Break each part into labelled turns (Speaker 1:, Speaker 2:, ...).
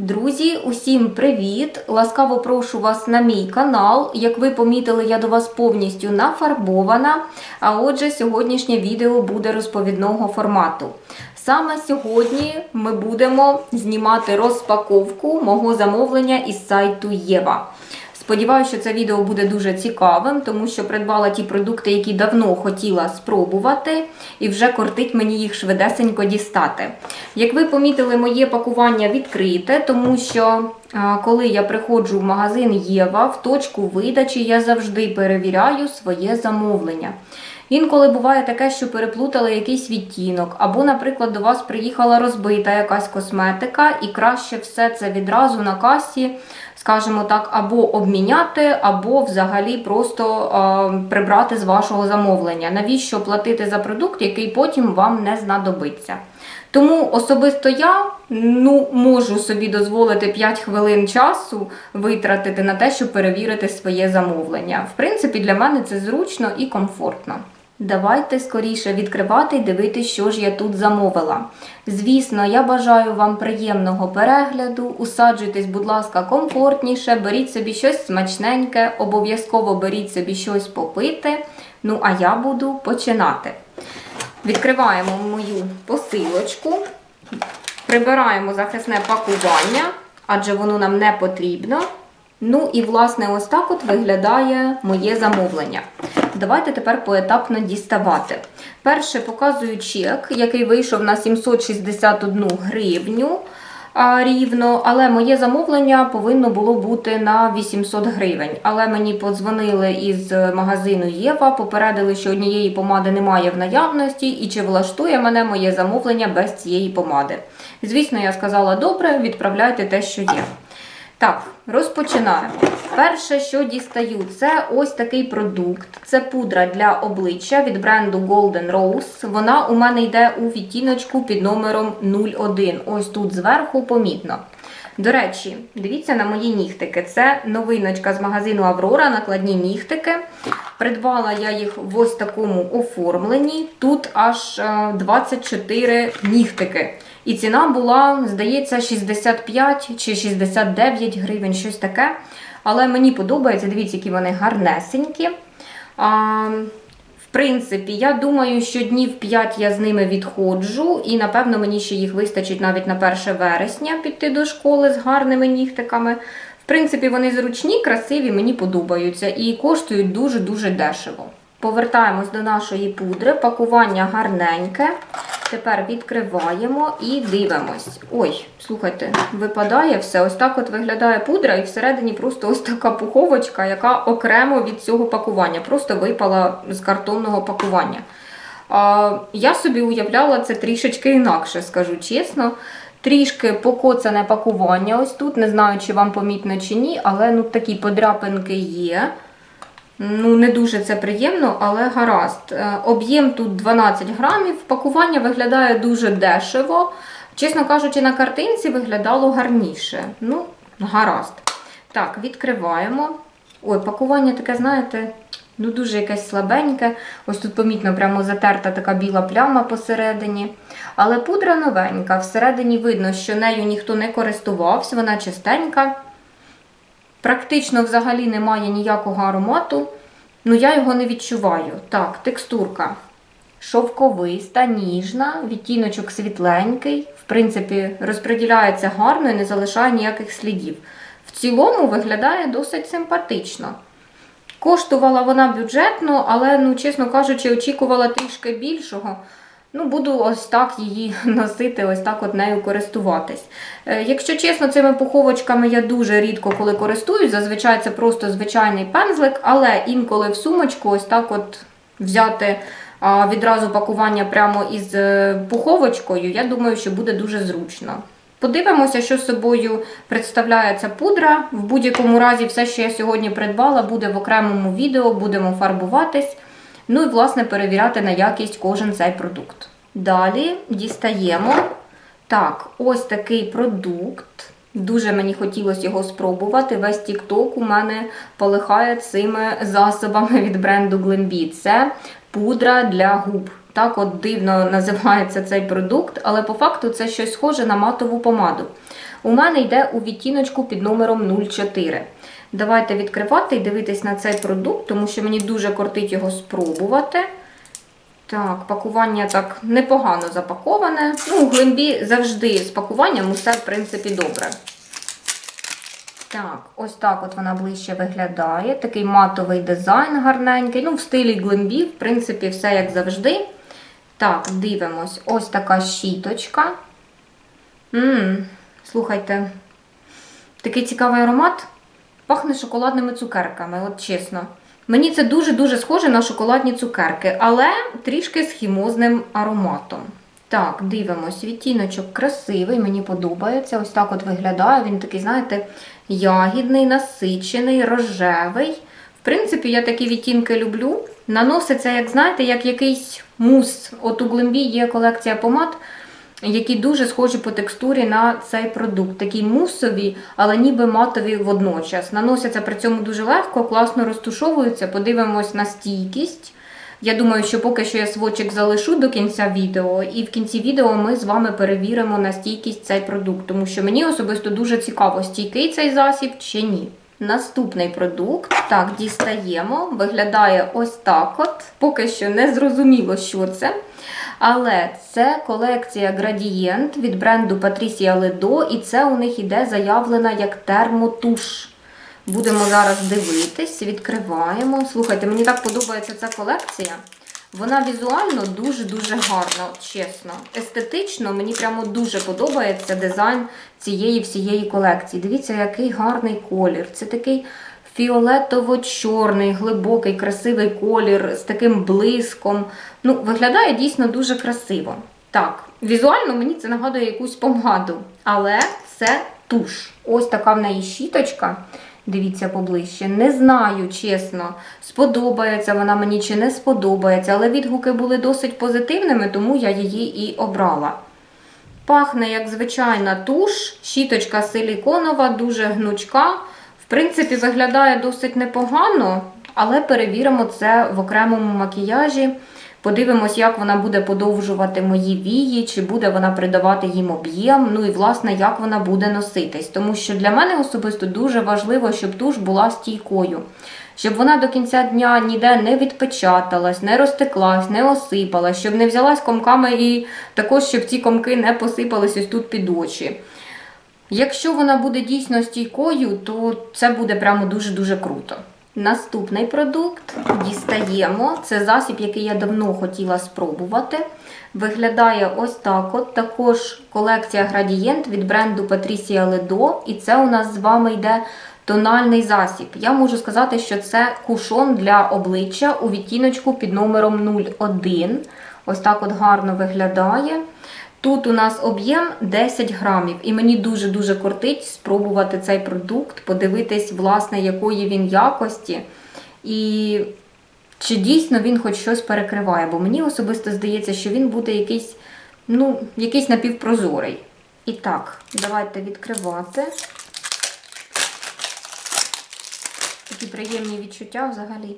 Speaker 1: Друзі, усім привіт! Ласкаво прошу вас на мій канал. Як ви помітили, я до вас повністю нафарбована. А отже, сьогоднішнє відео буде розповідного формату. Саме сьогодні ми будемо знімати розпаковку мого замовлення із сайту Єва. Сподіваюся, що це відео буде дуже цікавим, тому що придбала ті продукти, які давно хотіла спробувати, і вже кортить мені їх швидесенько дістати. Як ви помітили, моє пакування відкрите, тому що коли я приходжу в магазин Єва, в точку видачі я завжди перевіряю своє замовлення. Інколи буває таке, що переплутали якийсь відтінок, або, наприклад, до вас приїхала розбита якась косметика, і краще все це відразу на касі, скажімо так, або обміняти, або взагалі просто е, прибрати з вашого замовлення. Навіщо платити за продукт, який потім вам не знадобиться? Тому особисто я ну, можу собі дозволити 5 хвилин часу витратити на те, щоб перевірити своє замовлення. В принципі, для мене це зручно і комфортно. Давайте скоріше відкривати і дивитися, що ж я тут замовила. Звісно, я бажаю вам приємного перегляду. Усаджуйтесь, будь ласка, комфортніше, беріть собі щось смачненьке, обов'язково беріть собі щось попити. Ну, а я буду починати. Відкриваємо мою посилочку, прибираємо захисне пакування, адже воно нам не потрібно. Ну і, власне, ось так от виглядає моє замовлення. Давайте тепер поетапно діставати. Перше показую чек, який вийшов на 761 гривню рівно, але моє замовлення повинно було бути на 800 гривень. Але мені подзвонили із магазину Єва, попередили, що однієї помади немає в наявності, і чи влаштує мене моє замовлення без цієї помади. Звісно, я сказала, добре, відправляйте те, що є. Так, розпочинаємо. Перше, що дістаю, це ось такий продукт. Це пудра для обличчя від бренду Golden Rose. Вона у мене йде у відтіночку під номером 01. Ось тут зверху помітно. До речі, дивіться на мої нігтики. Це новиночка з магазину Аврора, накладні нігтики. Придбала я їх в ось такому оформленні. Тут аж е, 24 нігтики. І ціна була, здається, 65 чи 69 гривень, щось таке. Але мені подобається, дивіться, які вони гарнесенькі. А, в принципі, я думаю, що днів 5 я з ними відходжу, і напевно мені ще їх вистачить навіть на 1 вересня піти до школи з гарними нігтиками. В принципі, вони зручні, красиві, мені подобаються і коштують дуже-дуже дешево. Повертаємось до нашої пудри, пакування гарненьке. Тепер відкриваємо і дивимось. Ой, слухайте, випадає все. Ось так от виглядає пудра, і всередині просто ось така пуховочка, яка окремо від цього пакування, просто випала з картонного пакування. А, я собі уявляла це трішечки інакше, скажу чесно. Трішки покоцане пакування ось тут. Не знаю, чи вам помітно чи ні, але ну, такі подряпинки є. Ну, не дуже це приємно, але гаразд. Е, Об'єм тут 12 грамів. Пакування виглядає дуже дешево. Чесно кажучи, на картинці виглядало гарніше. Ну, гаразд. Так, відкриваємо. Ой, пакування таке, знаєте, ну дуже якесь слабеньке. Ось тут помітно прямо затерта така біла пляма посередині. Але пудра новенька. Всередині видно, що нею ніхто не користувався, вона чистенька. Практично взагалі немає ніякого аромату. Ну, я його не відчуваю. Так, текстурка. Шовковиста, ніжна, відтіночок світленький. В принципі, розподіляється гарно і не залишає ніяких слідів. В цілому виглядає досить симпатично. Коштувала вона бюджетно, але, ну, чесно кажучи, очікувала трішки більшого. Ну, буду ось так її носити, ось так от нею користуватись. Е, Якщо чесно, цими пуховочками я дуже рідко коли користуюсь. Зазвичай це просто звичайний пензлик, але інколи в сумочку ось так от взяти відразу пакування прямо із е, пуховочкою, я думаю, що буде дуже зручно. Подивимося, що собою представляє ця пудра. В будь-якому разі, все, що я сьогодні придбала, буде в окремому відео, будемо фарбуватись. Ну і, власне, перевіряти на якість кожен цей продукт. Далі дістаємо. Так, ось такий продукт. Дуже мені хотілося його спробувати. Весь TikTok у мене полихає цими засобами від бренду Glambi. Це пудра для губ. Так от дивно називається цей продукт, але по факту це щось схоже на матову помаду. у мене йде у відтіночку під номером 04. Давайте відкривати і дивитись на цей продукт, тому що мені дуже кортить його спробувати. Так, пакування так непогано запаковане. Ну, у глимбі завжди з пакуванням усе, в принципі, добре. Так, ось так от вона ближче виглядає. Такий матовий дизайн гарненький. Ну, в стилі глимбі, в принципі, все як завжди. Так, дивимось. Ось така щіточка. Ммм, слухайте, такий цікавий аромат. Пахне шоколадними цукерками, от чесно. Мені це дуже-дуже схоже на шоколадні цукерки, але трішки з хімозним ароматом. Так, дивимось, відтіночок красивий, мені подобається. Ось так от виглядає. Він такий, знаєте, ягідний, насичений, рожевий. В принципі, я такі відтінки люблю. Наноситься, як знаєте, як якийсь мус. От у Глембі є колекція помад, які дуже схожі по текстурі на цей продукт. Такі мусові, але ніби матові водночас. Наносяться при цьому дуже легко, класно розтушовуються. Подивимось на стійкість. Я думаю, що поки що я свочик залишу до кінця відео, і в кінці відео ми з вами перевіримо на стійкість цей продукт, тому що мені особисто дуже цікаво, стійкий цей засіб чи ні. Наступний продукт, так, дістаємо, виглядає ось так от. Поки що не зрозуміло, що це. Але це колекція Gradient від бренду Patricia Ledo, і це у них іде заявлена як термотуш. Будемо зараз дивитись, відкриваємо. Слухайте, мені так подобається ця колекція. Вона візуально дуже-дуже гарна, чесно. Естетично мені прямо дуже подобається дизайн цієї всієї колекції. Дивіться, який гарний колір. Це такий фіолетово-чорний, глибокий, красивий колір з таким блиском. Ну, виглядає дійсно дуже красиво. Так, візуально мені це нагадує якусь помаду, але це туш. Ось така в неї щіточка. Дивіться поближче. Не знаю, чесно, сподобається вона мені чи не сподобається, але відгуки були досить позитивними, тому я її і обрала. Пахне, як звичайна туш, щіточка силіконова, дуже гнучка. Принципі, виглядає досить непогано, але перевіримо це в окремому макіяжі. Подивимось, як вона буде подовжувати мої вії, чи буде вона придавати їм об'єм, ну і власне, як вона буде носитись. Тому що для мене особисто дуже важливо, щоб туш була стійкою, щоб вона до кінця дня ніде не відпечаталась, не розтеклась, не осипалась, щоб не взялась комками і також, щоб ці комки не посипались ось тут під очі. Якщо вона буде дійсно стійкою, то це буде прямо дуже-дуже круто. Наступний продукт дістаємо. Це засіб, який я давно хотіла спробувати. Виглядає ось так. от. Також колекція Gradient від бренду Patricia Ledo. І це у нас з вами йде тональний засіб. Я можу сказати, що це кушон для обличчя у відтіночку під номером 01. Ось так от гарно виглядає. Тут у нас об'єм 10 грамів, і мені дуже-дуже кортить спробувати цей продукт, подивитись, власне, якої він якості. І чи дійсно він хоч щось перекриває. Бо мені особисто здається, що він буде якийсь, ну, якийсь напівпрозорий. І так, давайте відкривати. Такі приємні відчуття взагалі.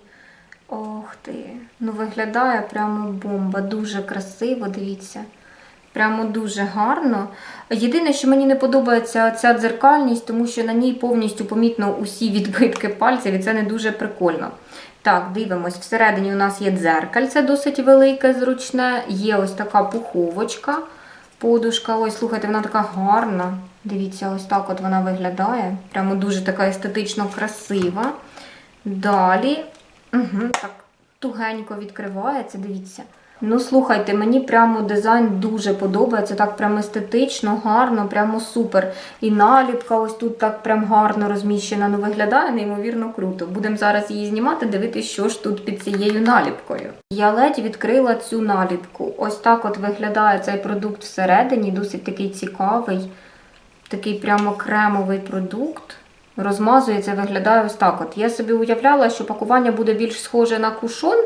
Speaker 1: Ох ти. Ну, виглядає прямо бомба. Дуже красиво, дивіться. Прямо дуже гарно. Єдине, що мені не подобається ця дзеркальність, тому що на ній повністю помітно усі відбитки пальців, і це не дуже прикольно. Так, дивимось, всередині у нас є дзеркальце досить велике, зручне. Є ось така пуховочка, подушка. Ось, слухайте, вона така гарна. Дивіться, ось так от вона виглядає. Прямо дуже така естетично красива. Далі, угу, так, тугенько відкривається, дивіться. Ну, слухайте, мені прямо дизайн дуже подобається. Так прямо естетично, гарно, прямо супер. І наліпка ось тут так прям гарно розміщена. Ну, виглядає неймовірно круто. Будемо зараз її знімати, дивитися, що ж тут під цією наліпкою. Я ледь відкрила цю наліпку. Ось так от виглядає цей продукт всередині, досить такий цікавий, такий прямо кремовий продукт. Розмазується, виглядає ось так. От. Я собі уявляла, що пакування буде більш схоже на кушон,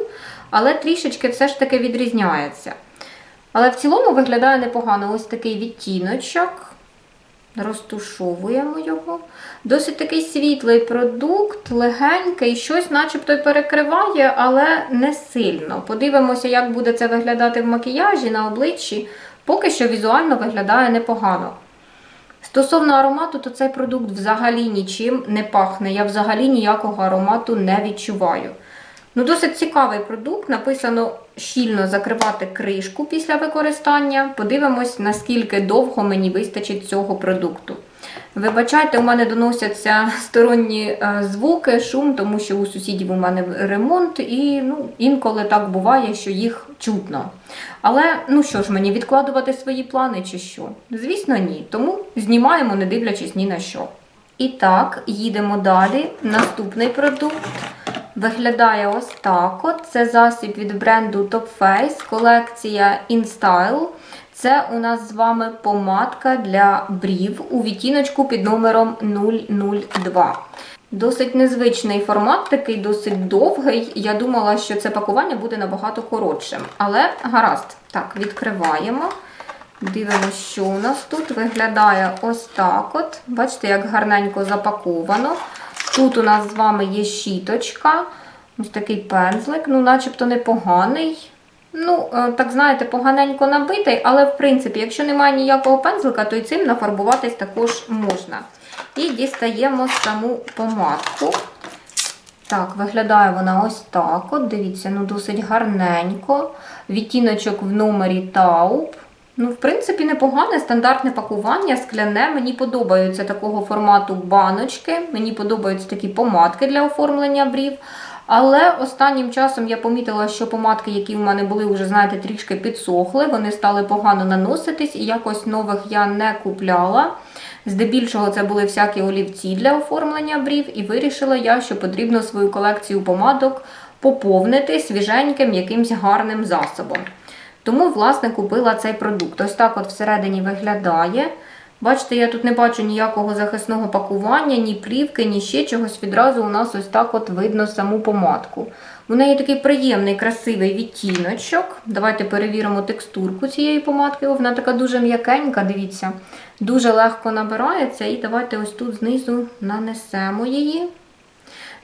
Speaker 1: але трішечки все ж таки відрізняється. Але в цілому виглядає непогано ось такий відтіночок. Розтушовуємо його. Досить такий світлий продукт, легенький, щось начебто й перекриває, але не сильно. Подивимося, як буде це виглядати в макіяжі на обличчі. Поки що візуально виглядає непогано. Стосовно аромату, то цей продукт взагалі нічим не пахне. Я взагалі ніякого аромату не відчуваю. Ну, досить цікавий продукт. Написано щільно закривати кришку після використання. Подивимось, наскільки довго мені вистачить цього продукту. Вибачайте, у мене доносяться сторонні е, звуки, шум, тому що у сусідів у мене ремонт, і ну, інколи так буває, що їх чутно. Але ну що ж мені відкладувати свої плани чи що? Звісно, ні. Тому знімаємо, не дивлячись ні на що. І так, їдемо далі. Наступний продукт виглядає ось так. От. Це засіб від бренду Top Face, колекція InStyle. Це у нас з вами помадка для брів у відтіночку під номером 002. Досить незвичний формат, такий досить довгий. Я думала, що це пакування буде набагато коротшим. Але гаразд. Так, відкриваємо. Дивимося, що у нас тут виглядає ось так. от. Бачите, як гарненько запаковано. Тут у нас з вами є щіточка. Ось такий пензлик, ну, начебто непоганий. Ну, е, так знаєте, поганенько набитий, але в принципі, якщо немає ніякого пензлика, то і цим нафарбуватись також можна. І дістаємо саму помадку. Так, виглядає вона ось так. От, дивіться, ну досить гарненько. Відтіночок в номері Тауп. Ну, в принципі, непогане стандартне пакування, скляне. Мені подобаються такого формату баночки. Мені подобаються такі помадки для оформлення брів. Але останнім часом я помітила, що помадки, які в мене були, вже, знаєте, трішки підсохли, вони стали погано наноситись, і якось нових я не купляла. Здебільшого це були всякі олівці для оформлення брів, і вирішила я, що потрібно свою колекцію помадок поповнити свіженьким якимсь гарним засобом. Тому, власне, купила цей продукт. Ось так от всередині виглядає. Бачите, я тут не бачу ніякого захисного пакування, ні плівки, ні ще чогось. Відразу у нас ось так от видно саму помадку. У неї такий приємний, красивий відтіночок. Давайте перевіримо текстурку цієї помадки. Вона така дуже м'якенька, дивіться, дуже легко набирається. І давайте ось тут знизу нанесемо її.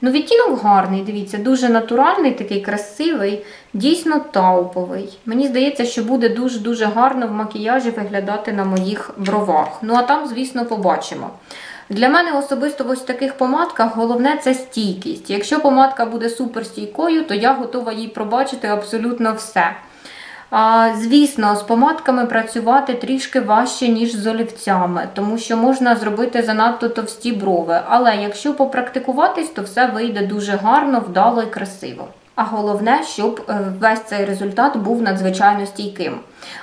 Speaker 1: Ну, відтінок гарний, дивіться, дуже натуральний, такий красивий, дійсно тауповий. Мені здається, що буде дуже-дуже гарно в макіяжі виглядати на моїх бровах. Ну, а там, звісно, побачимо. Для мене особисто в ось таких помадках головне це стійкість. Якщо помадка буде суперстійкою, то я готова їй пробачити абсолютно все. Звісно, з помадками працювати трішки важче, ніж з олівцями, тому що можна зробити занадто товсті брови. Але якщо попрактикуватись, то все вийде дуже гарно, вдало і красиво. А головне, щоб е, весь цей результат був надзвичайно стійким.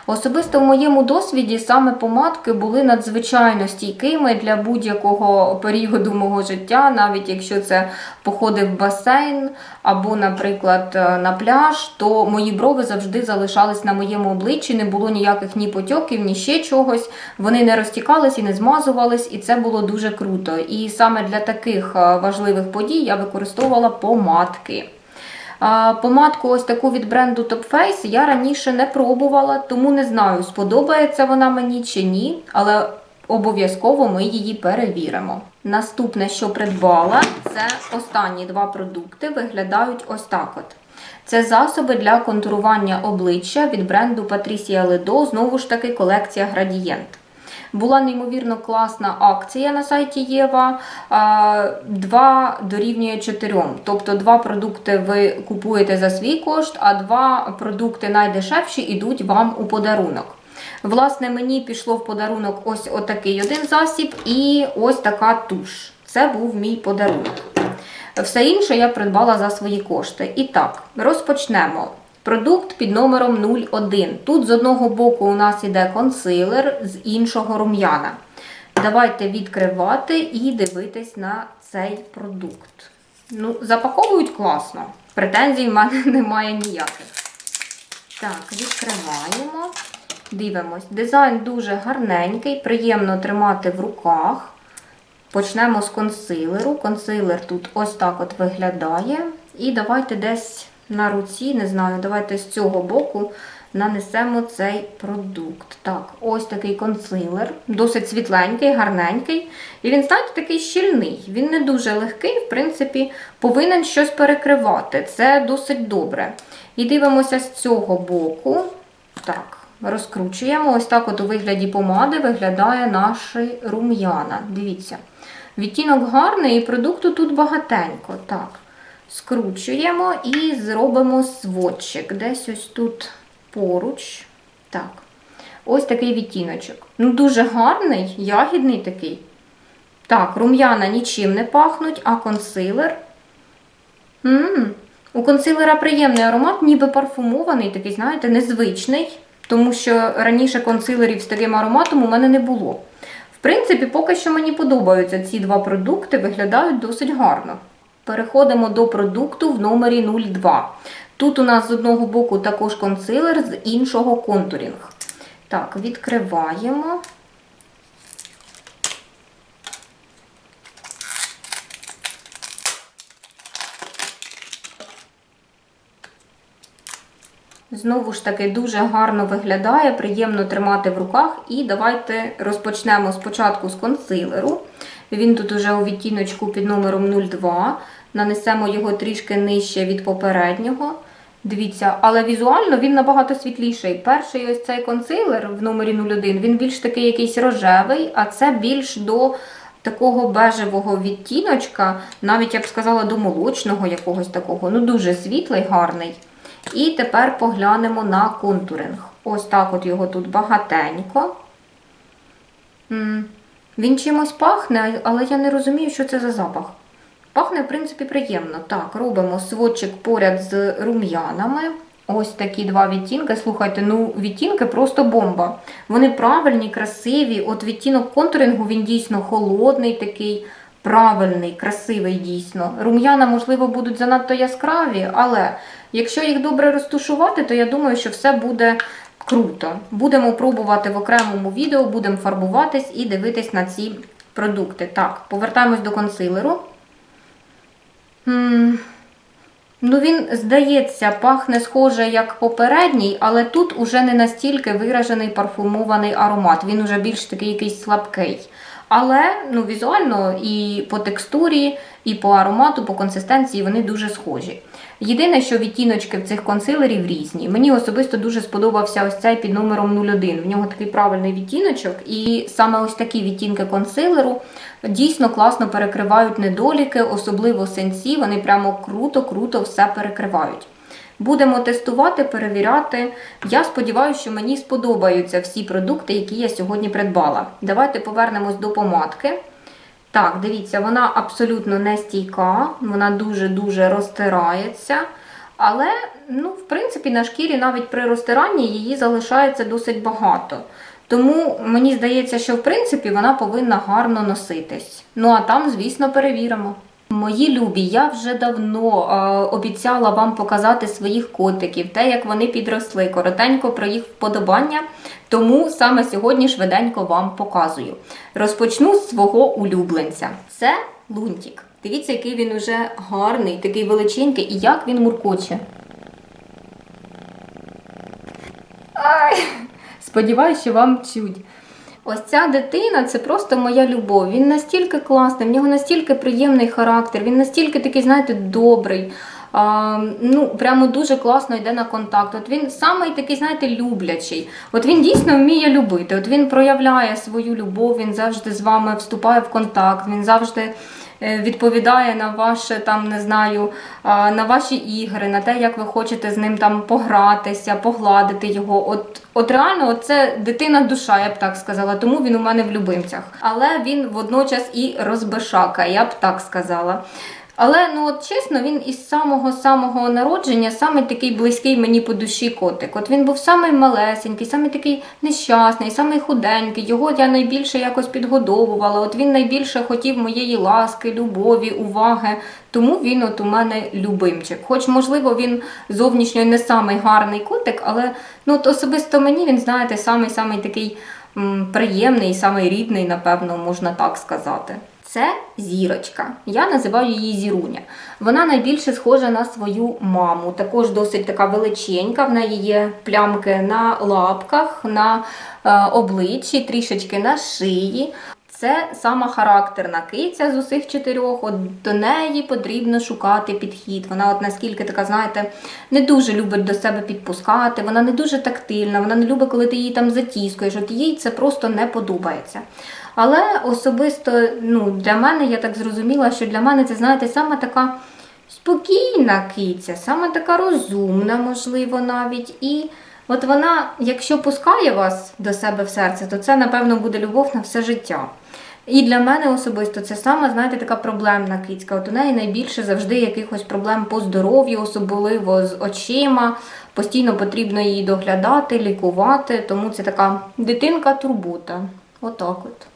Speaker 1: Особисто в моєму досвіді саме помадки були надзвичайно стійкими для будь-якого періоду мого життя, навіть якщо це походи в басейн або, наприклад, е, на пляж, то мої брови завжди залишались на моєму обличчі, не було ніяких ні потьоків, ні ще чогось. Вони не розтікались і не змазувались, і це було дуже круто. І саме для таких е, важливих подій я використовувала помадки. Помадку ось таку від бренду Top Face я раніше не пробувала, тому не знаю, сподобається вона мені чи ні, але обов'язково ми її перевіримо. Наступне, що придбала, це останні два продукти виглядають ось так от. Це засоби для контурування обличчя від бренду Patricia Ledo, знову ж таки, колекція Gradient. Була неймовірно класна акція на сайті Єва. 2 дорівнює 4. Тобто два продукти ви купуєте за свій кошт, а два продукти найдешевші йдуть вам у подарунок. Власне, мені пішло в подарунок ось отакий один засіб і ось така туш. Це був мій подарунок. Все інше я придбала за свої кошти. І так, розпочнемо. Продукт під номером 01. Тут з одного боку у нас іде консилер, з іншого рум'яна. Давайте відкривати і дивитись на цей продукт. Ну, Запаковують класно. Претензій в мене немає ніяких. Так, відкриваємо. Дивимось. Дизайн дуже гарненький, приємно тримати в руках. Почнемо з консилеру. Консилер тут ось так от виглядає. І давайте десь на руці, не знаю, давайте з цього боку нанесемо цей продукт. Так, ось такий консилер, досить світленький, гарненький. І він, знаєте, такий щільний. Він не дуже легкий, в принципі, повинен щось перекривати. Це досить добре. І дивимося з цього боку. Так, розкручуємо. Ось так от у вигляді помади виглядає наші рум'яна. Дивіться. Відтінок гарний і продукту тут багатенько. Так. Скручуємо і зробимо сводчик. Десь ось тут поруч. Так. Ось такий відтіночок. Ну, дуже гарний, ягідний такий. Так, рум'яна нічим не пахнуть, а консилер. м У консилера приємний аромат, ніби парфумований, такий, знаєте, незвичний, тому що раніше консилерів з таким ароматом у мене не було. В принципі, поки що мені подобаються ці два продукти, виглядають досить гарно. Переходимо до продукту в номері 02. Тут у нас з одного боку також консилер, з іншого контурінг. Так, відкриваємо. Знову ж таки, дуже гарно виглядає, приємно тримати в руках. І давайте розпочнемо спочатку з консилеру. Він тут уже у відтіночку під номером 02. Нанесемо його трішки нижче від попереднього. Дивіться, але візуально він набагато світліший. Перший ось цей консилер в номері 01, він більш такий якийсь рожевий, а це більш до такого бежевого відтіночка, навіть я б сказала, до молочного якогось такого. Ну, дуже світлий, гарний. І тепер поглянемо на контуринг. Ось так от його тут багатенько. Він чимось пахне, але я не розумію, що це за запах. Пахне, в принципі, приємно. Так, робимо сводчик поряд з рум'янами. Ось такі два відтінки. Слухайте, ну відтінки просто бомба. Вони правильні, красиві. От відтінок контурингу він дійсно холодний, такий правильний, красивий дійсно. Рум'яна, можливо, будуть занадто яскраві, але якщо їх добре розтушувати, то я думаю, що все буде круто. Будемо пробувати в окремому відео, будемо фарбуватись і дивитись на ці продукти. Так, повертаємось до консилеру. Ну, він, здається, пахне схоже як попередній, але тут уже не настільки виражений парфумований аромат. Він уже більш такий якийсь слабкий. Але ну, візуально і по текстурі, і по аромату, по консистенції вони дуже схожі. Єдине, що відтіночки в цих консилерів різні. Мені особисто дуже сподобався ось цей під номером 01. В нього такий правильний відтіночок, і саме ось такі відтінки консилеру дійсно класно перекривають недоліки, особливо сенсі. Вони прямо круто-круто все перекривають. Будемо тестувати, перевіряти. Я сподіваюся, що мені сподобаються всі продукти, які я сьогодні придбала. Давайте повернемось до помадки. Так, дивіться, вона абсолютно не стійка, вона дуже-дуже розтирається. Але, ну, в принципі, на шкірі навіть при розтиранні її залишається досить багато. Тому мені здається, що в принципі вона повинна гарно носитись. Ну а там, звісно, перевіримо. Мої любі, я вже давно е, обіцяла вам показати своїх котиків, те, як вони підросли, коротенько про їх вподобання. Тому саме сьогодні швиденько вам показую. Розпочну з свого улюбленця. Це лунтик. Дивіться, який він уже гарний, такий величенький, і як він муркоче. Ай! Сподіваюсь, що вам чуть. Ось ця дитина це просто моя любов. Він настільки класний, в нього настільки приємний характер, він настільки такий, знаєте, добрий. А, ну, Прямо дуже класно йде на контакт. От Він самий такий, знаєте, люблячий. От Він дійсно вміє любити. От Він проявляє свою любов, він завжди з вами вступає в контакт, він завжди відповідає на ваше там, не знаю, на ваші ігри, на те, як ви хочете з ним там погратися, погладити його. От, от реально, от це дитина душа, я б так сказала, тому він у мене в любимцях. Але він водночас і розбешака, я б так сказала. Але ну от чесно, він із самого самого народження самий такий близький мені по душі котик. От він був самий малесенький, самий такий нещасний, самий худенький. Його я найбільше якось підгодовувала. От він найбільше хотів моєї ласки, любові, уваги. Тому він от у мене любимчик. Хоч, можливо, він зовнішньо не самий гарний котик, але ну от особисто мені він, знаєте, самий самий такий м, приємний, самий рідний, напевно, можна так сказати. Це зірочка. Я називаю її зіруня. Вона найбільше схожа на свою маму. Також досить така величенька. В неї є плямки на лапках, на е, обличчі, трішечки на шиї. Це сама характерна киця з усіх чотирьох. От до неї потрібно шукати підхід. Вона, от наскільки така, знаєте, не дуже любить до себе підпускати, вона не дуже тактильна, вона не любить, коли ти її там затіскуєш. От їй це просто не подобається. Але особисто ну, для мене я так зрозуміла, що для мене це, знаєте, саме така спокійна киця, саме така розумна, можливо, навіть. І от вона, якщо пускає вас до себе в серце, то це, напевно, буде любов на все життя. І для мене особисто це саме, знаєте, така проблемна кицька. От у неї найбільше завжди якихось проблем по здоров'ю, особливо з очима. Постійно потрібно її доглядати, лікувати, тому це така дитинка-турбота. Отак от.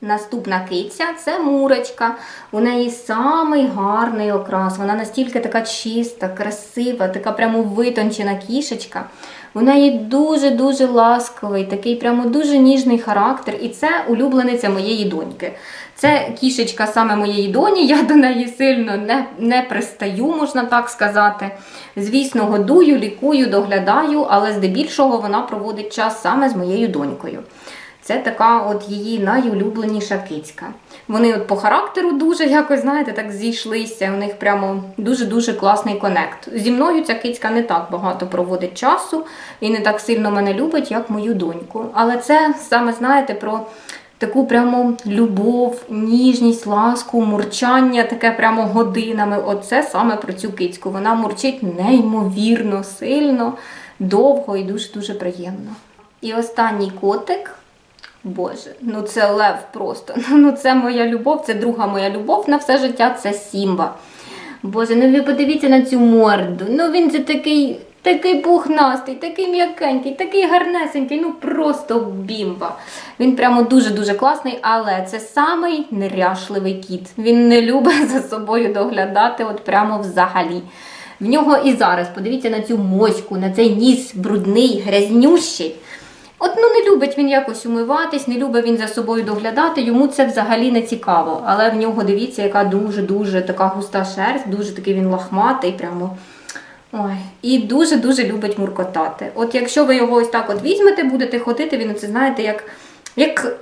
Speaker 1: Наступна киця це мурочка. У неї самий гарний окрас. Вона настільки така чиста, красива, така прямо витончена кішечка. У неї дуже-дуже ласковий, такий прямо дуже ніжний характер. І це улюблениця моєї доньки. Це кішечка саме моєї доні. Я до неї сильно не, не пристаю, можна так сказати. Звісно, годую, лікую, доглядаю, але здебільшого вона проводить час саме з моєю донькою. Це така от її найулюбленіша кицька. Вони от по характеру дуже якось, знаєте, так зійшлися. У них прямо дуже-дуже класний конект. Зі мною ця кицька не так багато проводить часу і не так сильно мене любить, як мою доньку. Але це саме знаєте про таку прямо любов, ніжність, ласку, мурчання, таке прямо годинами. Оце саме про цю кицьку. Вона мурчить неймовірно, сильно, довго і дуже-дуже приємно. І останній котик. Боже, ну це лев просто. Ну це моя любов, це друга моя любов на все життя це Сімба. Боже, ну ви подивіться на цю морду. Ну він же такий, такий пухнастий, такий м'якенький, такий гарнесенький, ну просто бімба. Він прямо дуже-дуже класний, але це самий неряшливий кіт. Він не любить за собою доглядати, от прямо взагалі. В нього і зараз, подивіться на цю моську, на цей ніс брудний, грязнющий. От ну не любить він якось умиватись, не любить він за собою доглядати, йому це взагалі не цікаво. Але в нього дивіться, яка дуже-дуже така густа шерсть, дуже такий він лахматий, прямо. Ой, і дуже-дуже любить муркотати. От якщо ви його ось так от візьмете, будете ходити, він це знаєте, як, як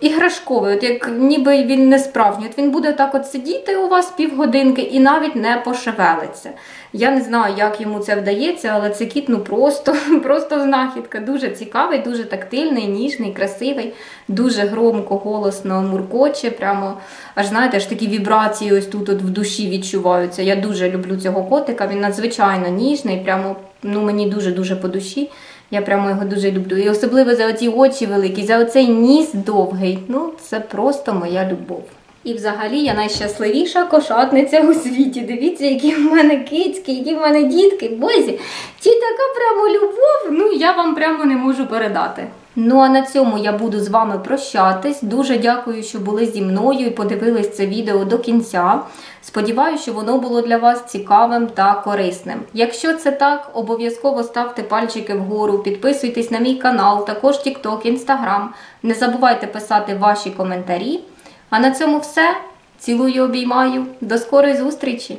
Speaker 1: іграшковий, от як ніби він не справжній. От він буде так от сидіти у вас півгодинки і навіть не пошевелиться. Я не знаю, як йому це вдається, але це кіт ну просто, просто знахідка. Дуже цікавий, дуже тактильний, ніжний, красивий, дуже громко, голосно муркоче. Прямо аж знаєте, аж такі вібрації ось тут от в душі відчуваються. Я дуже люблю цього котика. Він надзвичайно ніжний, прямо ну мені дуже дуже по душі. Я прямо його дуже люблю. І особливо за оці очі великі, за оцей ніс довгий. Ну, це просто моя любов. І взагалі я найщасливіша кошатниця у світі. Дивіться, які в мене кицьки, які в мене дітки. Бозі, ті така прямо любов, ну я вам прямо не можу передати. Ну а на цьому я буду з вами прощатись. Дуже дякую, що були зі мною і подивились це відео до кінця. Сподіваюся, що воно було для вас цікавим та корисним. Якщо це так, обов'язково ставте пальчики вгору, підписуйтесь на мій канал, також TikTok, Instagram. Не забувайте писати ваші коментарі. А на цьому все. Цілую, обіймаю. До скорої зустрічі!